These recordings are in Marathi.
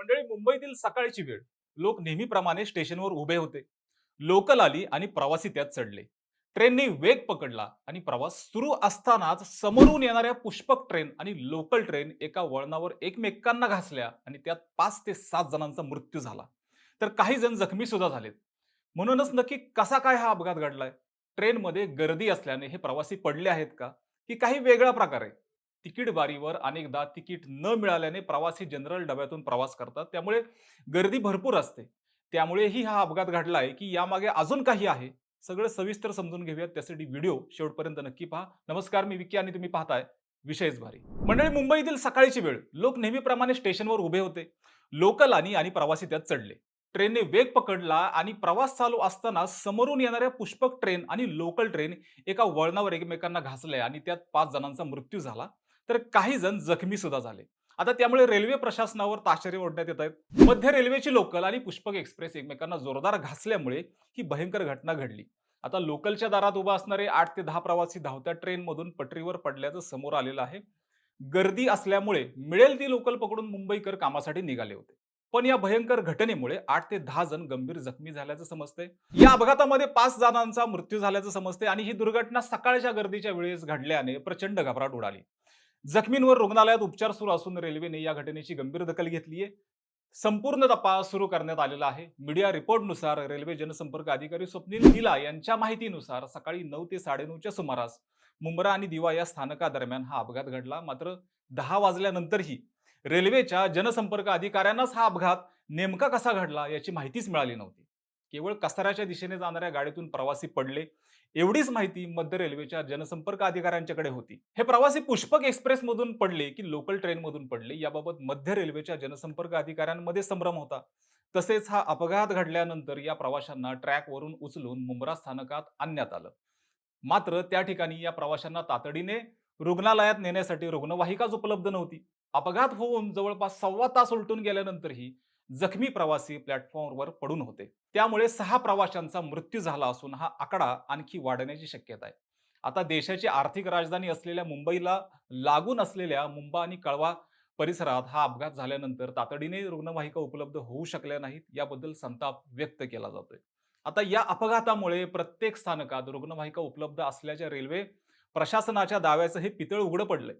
मंडळी मुंबईतील सकाळची वेळ. लोक नेहमीप्रमाणे स्टेशनवर उभे होते. लोकल आली आणि प्रवासी त्यात चढले. ट्रेनने वेग पकडला आणि प्रवास सुरू असतानाच समोरून येणाऱ्या पुष्पक ट्रेन आणि लोकल ट्रेन एका वळणावर एकमेकांना घासल्या आणि त्यात पाच ते सात जणांचा मृत्यू झाला. तर काही जण जखमी सुद्धा झालेत. म्हणूनच नक्की कसा काय हा अपघात घडलाय? ट्रेनमध्ये गर्दी असल्याने हे प्रवासी पडले आहेत का? की काही वेगळा प्रकार आहे? तिकीट बारीवर अनेकदा तिकीट न मिळाल्याने प्रवासी जनरल डब्यातून प्रवास करतात. त्यामुळे गर्दी भरपूर असते. त्यामुळेही हा अपघात घडला आहे की यामागे अजून काही आहे. सगळं सविस्तर समजून घेऊयात. त्यासाठी व्हिडिओ शेवटपर्यंत नक्की पहा. नमस्कार मी विकी आणि तुम्ही पाहताय विशेष भारी. मंडळी मुंबईतील सकाळची वेळ. लोक नेहमीप्रमाणे स्टेशनवर उभे होते. लोकल आणि आणि प्रवासी त्यात चढले. ट्रेनने वेग पकडला आणि प्रवास चालू असताना समोरून येणाऱ्या पुष्पक ट्रेन आणि लोकल ट्रेन एका वळणावर एकमेकांना घासल्या आणि त्यात पाच जणांचा मृत्यू झाला. तर काही जण जखमी सुद्धा झाले. आता त्यामुळे रेल्वे प्रशासनावर ताशेरे ओढण्यात येत आहेत. मध्य रेल्वेची लोकल आणि पुष्पक एक्सप्रेस एकमेकांना जोरदार घासल्यामुळे ही भयंकर घटना घडली. आता लोकलच्या दारात उभा असणारे आठ ते दहा प्रवासी धावत्या ट्रेनमधून पटरीवर पडल्याचं समोर आलेलं आहे. गर्दी असल्यामुळे मिळेल ती लोकल पकडून मुंबईकर कामासाठी निघाले होते. पण या भयंकर घटनेमुळे आठ ते दहा जण गंभीर जखमी झाल्याचं समजते या अपघातामध्ये पाच जणांचा मृत्यू झाल्याचं समजते आणि ही दुर्घटना सकाळच्या गर्दीच्या वेळेस घडल्याने प्रचंड घबराट उडाली. जखमींवर रुग्णालयात उपचार सुरू असून रेल्वेने या घटनेची गंभीर दखल घेतली आहे. संपूर्ण तपास सुरू करण्यात आलेला आहे. मीडिया रिपोर्टनुसार रेल्वे जनसंपर्क अधिकारी स्वप्नील हिला यांच्या माहितीनुसार सकाळी नऊ ते साडेनऊच्या सुमारास मुंब्रा आणि दिवा या स्थानकादरम्यान हा अपघात घडला. मात्र दहा वाजल्यानंतरही रेल्वेच्या जनसंपर्क अधिकाऱ्यांनाच हा अपघात नेमका कसा घडला याची माहितीच मिळाली नव्हती. केवळ कसाऱ्याच्या दिशेने जाणाऱ्या गाडीतून प्रवासी पडले एवढीच माहिती मध्य रेल्वेच्या जनसंपर्क अधिकाऱ्यांच्याकडे होती. हे प्रवासी पुष्पक एक्सप्रेस मधून पडले की लोकल ट्रेन मधून पडले याबाबत मध्य रेल्वेच्या जनसंपर्क अधिकाऱ्यांमध्ये संभ्रम होता. तसेच हा अपघात घडल्यानंतर या प्रवाशांना ट्रॅकवरून उचलून मुंब्रा स्थानकात आणण्यात आलं. मात्र त्या ठिकाणी या प्रवाशांना तातडीने रुग्णालयात नेण्यासाठी रुग्णवाहिकाच उपलब्ध नव्हती. अपघात होऊन जवळपास सव्वा तास उलटून गेल्यानंतरही जखमी प्रवासी प्लॅटफॉर्मवर पडून होते. त्यामुळे सहा प्रवाशांचा मृत्यू झाला असून हा आकडा आणखी वाढण्याची शक्यता आहे. आता देशाची आर्थिक राजधानी असलेल्या मुंबईला लागून असलेल्या मुंबा आणि कळवा परिसरात हा अपघात झाल्यानंतर तातडीने रुग्णवाहिका उपलब्ध होऊ शकल्या नाहीत याबद्दल संताप व्यक्त केला जातोय. आता या अपघातामुळे प्रत्येक स्थानकात रुग्णवाहिका उपलब्ध असल्याच्या रेल्वे प्रशासनाच्या दाव्याचं हे पितळ उघडं पडलंय.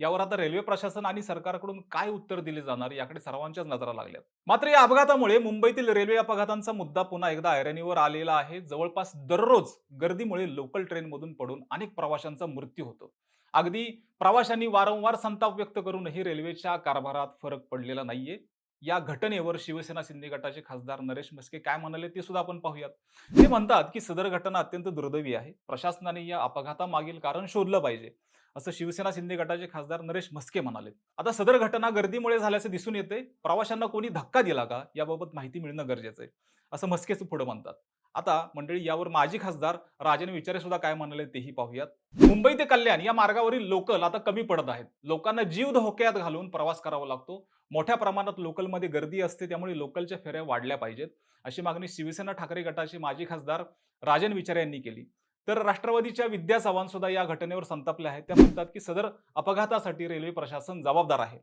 यावर आता रेल्वे प्रशासन आणि सरकारकडून काय उत्तर दिले जाणार याकडे सर्वांच्याच नजरा लागल्यात. मात्र या अपघातामुळे मुंबईतील रेल्वे अपघातांचा मुद्दा पुन्हा एकदा ऐरणीवर आलेला आहे. जवळपास दररोज गर्दीमुळे लोकल ट्रेनमधून पडून अनेक प्रवाशांचा मृत्यू होतो. अगदी प्रवाशांनी वारंवार संताप व्यक्त करूनही रेल्वेच्या कारभारात फरक पडलेला नाहीये. या घटनेवर शिवसेना शिंदे गटाचे खासदार नरेश म्हस्के काय म्हणाले ते सुद्धा आपण पाहूयात. ते म्हणतात की सदर घटना अत्यंत दुर्दैवी आहे. प्रशासनाने या अपघातामागील कारण शोधलं पाहिजे. असं शिवसेना शिंदे गटाचे खासदार नरेश म्हस्के म्हणाले आता सदर घटना गर्दीमुळे झाल्याचे दिसून येते प्रवाशांना कोणी धक्का दिला का? याबाबत माहिती मिळणं गरजेचं आहे. असं म्हस्केच पुढे म्हणतात. आता मंडळी यावर माजी खासदार राजन विचारे सुद्धा काय म्हणाले तेही पाहूयात. मुंबई ते कल्याण या मार्गावरील लोकल आता कमी पडत आहेत. लोकांना जीव धोक्यात घालून प्रवास करावा लागतो. मोठ्या प्रमाणात लोकलमध्ये गर्दी असते त्यामुळे लोकलच्या फेऱ्या वाढल्या पाहिजेत. अशी मागणी शिवसेना ठाकरे गटाचे माजी खासदार राजन विचारे यांनी केली. तर राष्ट्रवादीच्या विद्या चव्हाण सुद्धा या घटनेवर संतापले आहेत. त्या म्हणतात की सदर अपघातासाठी रेल्वे प्रशासन जबाबदार आहे.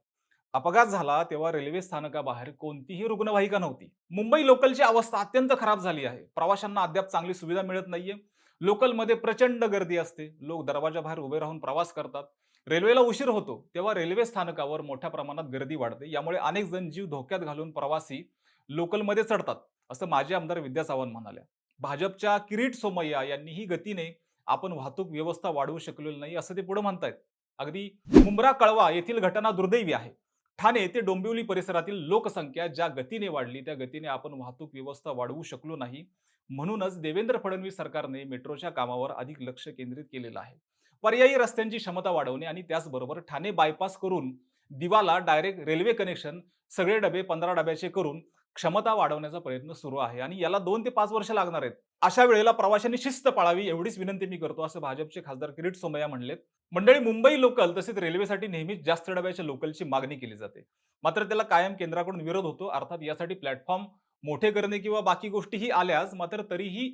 अपघात झाला तेव्हा रेल्वे स्थानकाबाहेर कोणतीही रुग्णवाहिका नव्हती. मुंबई लोकलची अवस्था अत्यंत खराब झाली आहे. प्रवाशांना अद्याप चांगली सुविधा मिळत नाहीये. लोकलमध्ये प्रचंड गर्दी असते. लोक दरवाजाबाहेर उभे राहून प्रवास करतात. रेल्वेला उशीर होतो तेव्हा रेल्वे स्थानकावर मोठ्या प्रमाणात गर्दी वाढते. यामुळे अनेक जण जीव धोक्यात घालून प्रवासी लोकलमध्ये चढतात असं माजी आमदार विद्या चव्हाण म्हणाल्या. भाजपच्या किरीट सोमय्या यांनीही गतीने आपण वाहतूक व्यवस्था वाढवू शकलेलो नाही असं ते पुढे म्हणतायत. अगदी मुंब्रा कळवा येथील घटना दुर्दैवी आहे. ठाणे ते डोंबिवली परिसरातील लोकसंख्या ज्या गतीने वाढली त्या गतीने आपण वाहतूक व्यवस्था वाढवू शकलो नाही. म्हणूनच देवेंद्र फडणवीस सरकारने मेट्रोच्या कामावर अधिक लक्ष केंद्रित केलेलं आहे. पर्यायी रस्त्यांची क्षमता वाढवणे आणि त्याचबरोबर ठाणे बायपास करून दिवाला डायरेक्ट रेल्वे कनेक्शन सगळे डबे पंधरा डब्याचे करून क्षमता वाढवण्याचा प्रयत्न सुरू आहे आणि याला दोन ते पाच वर्ष लागणार आहेत. अशा वेळेला प्रवाशांनी शिस्त पाळावी एवढीच विनंती मी करतो असं भाजपचे खासदार किरीट सोमय्या म्हणलेत. मंडळी मुंबई लोकल तसेच रेल्वेसाठी नेहमीच जास्त डब्याच्या लोकलची मागणी केली जाते. मात्र त्याला कायम केंद्राकडून विरोध होतो अर्थात यासाठी प्लॅटफॉर्म मोठे करणे किंवा बाकी गोष्टीही आल्याच मात्र तरीही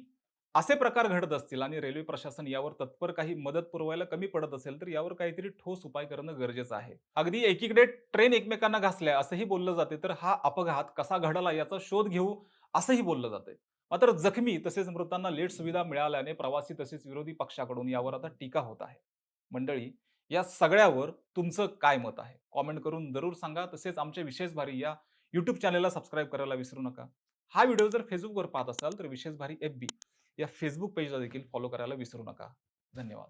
असे प्रकार घडत असतील आणि रेल्वे प्रशासन यावर तत्पर काही मदत पुरवायला कमी पडत असेल तर यावर काहीतरी ठोस उपाय करणं गरजेचं आहे. अगदी एकीकडे ट्रेन एकमेकांना घासल्या असंही बोललं जाते तर हा अपघात कसा घडला याचा शोध घेऊ असंही बोललं जाते. मात्र जखमी तसेच मृतांना लेट सुविधा मिळाल्याने प्रवासी तसेच विरोधी पक्षाकडून यावर आता टीका होत आहे. मंडळी या सगळ्यावर तुमचं काय मत आहे? कॉमेंट करून जरूर सांगा. तसेच आमच्या विशेष भारी या युट्यूब चॅनलला सबस्क्राईब करायला विसरू नका. हा व्हिडिओ जर फेसबुकवर पाहत असाल तर विशेष भारी एफ बी या फेसबुक पेजला देखील फॉलो करायला विसरू नका. धन्यवाद.